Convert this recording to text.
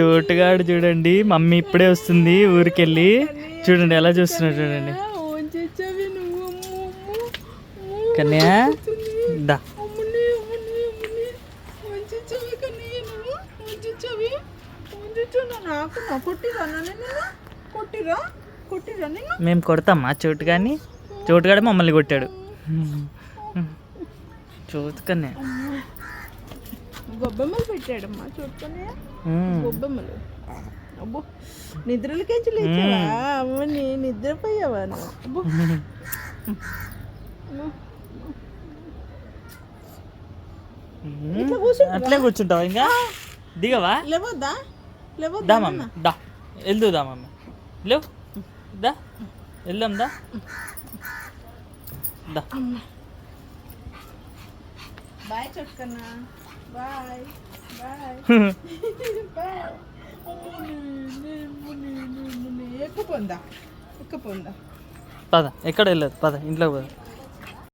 చోటుగాడు చూడండి. మమ్మీ ఇప్పుడే వస్తుంది ఊరికెళ్ళి. చూడండి ఎలా చూస్తున్నాడు చూడండి. కన్యా దా. మేము కొడతామా చోటుగాని చోటుగాడే మమ్మల్ని కొట్టాడు. చోటు కన్యా. గొబ్బెమ్మలు పెట్టాడమ్మా చూడుకొని ఉమ్. గొబ్బెమ్మలు. అబ్బో నిద్రలకేంచి లేచావా? అమ్మని నిద్రపోయావా అబ్బో. ఇట్లా? అట్లే కూర్చుంటావా ఇంకా? దిగవా? లేవద్దా? లేవద్దా మమ్మీ దా. మమ్మీ లేవు? దా. వెళ్దాం దా. దా. బాయ్ చెప్పుకన్నా పద ఎక్కడ వెళ్ళదు పద ఇంట్లోకి పద.